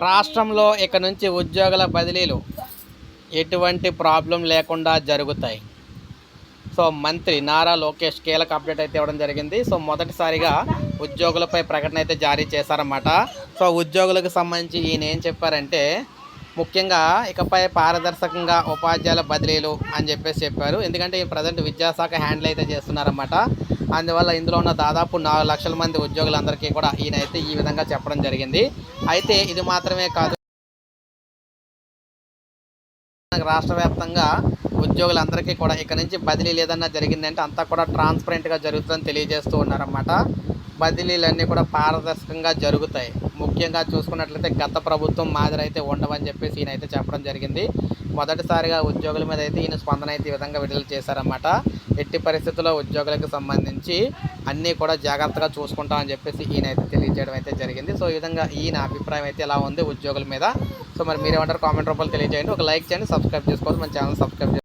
రాష్ట్రంలో ఇక నుంచి ఉద్యోగుల బదిలీలు ఎటువంటి ప్రాబ్లం లేకుండా జరుగుతాయి. సో మంత్రి నారా లోకేష్ కీలక అప్డేట్ అయితే ఇవ్వడం జరిగింది. సో మొదటిసారిగా ఉద్యోగులపై ప్రకటన అయితే జారీ చేశారన్నమాట. సో ఉద్యోగులకు సంబంధించి ఈయన ఏం చెప్పారంటే ముఖ్యంగా ఇకపై పారదర్శకంగా ఉపాధ్యాయుల బదిలీలు అని చెప్పేసి చెప్పారు. ఎందుకంటే ఈ ప్రజెంట్ విద్యాశాఖ హ్యాండిల్ అయితే చేస్తున్నారన్నమాట. అందువల్ల ఇందులో ఉన్న దాదాపు నాలుగు లక్షల మంది ఉద్యోగులందరికీ కూడా ఈయనైతే అయితే ఈ విధంగా చెప్పడం జరిగింది. అయితే ఇది మాత్రమే కాదు మనకు రాష్ట్ర వ్యాప్తంగా ఉద్యోగులందరికీ కూడా ఇక్కడ నుంచి బదిలీ లేదన్నా జరిగిందంటే అంతా కూడా ట్రాన్స్పరెంట్గా జరుగుతుందని తెలియజేస్తూ ఉన్నారన్నమాట. బదిలీలన్నీ కూడా పారదర్శకంగా జరుగుతాయి. ముఖ్యంగా చూసుకున్నట్లయితే గత ప్రభుత్వం మాదిరి అయితే ఉండవని చెప్పేసి ఈయన అయితే చెప్పడం జరిగింది. మొదటిసారిగా ఉద్యోగుల మీద అయితే ఈయన స్పందన అయితే ఈ విధంగా విడుదల చేశారన్నమాట. ఎట్టి పరిస్థితుల్లో ఉద్యోగులకు సంబంధించి అన్నీ కూడా జాగ్రత్తగా చూసుకుంటామని చెప్పేసి ఈయన అయితే తెలియజేయడం అయితే జరిగింది. సో ఈ విధంగా ఈయన అభిప్రాయం అయితే ఎలా ఉంది ఉద్యోగుల మీద? సో మరి మీరేమంటారు? కామెంట్ రూపంలో తెలియజేయండి. ఒక లైక్ చేయండి సబ్స్క్రైబ్ చేసుకోవాలి మన ఛానల్ సబ్స్క్రైబ్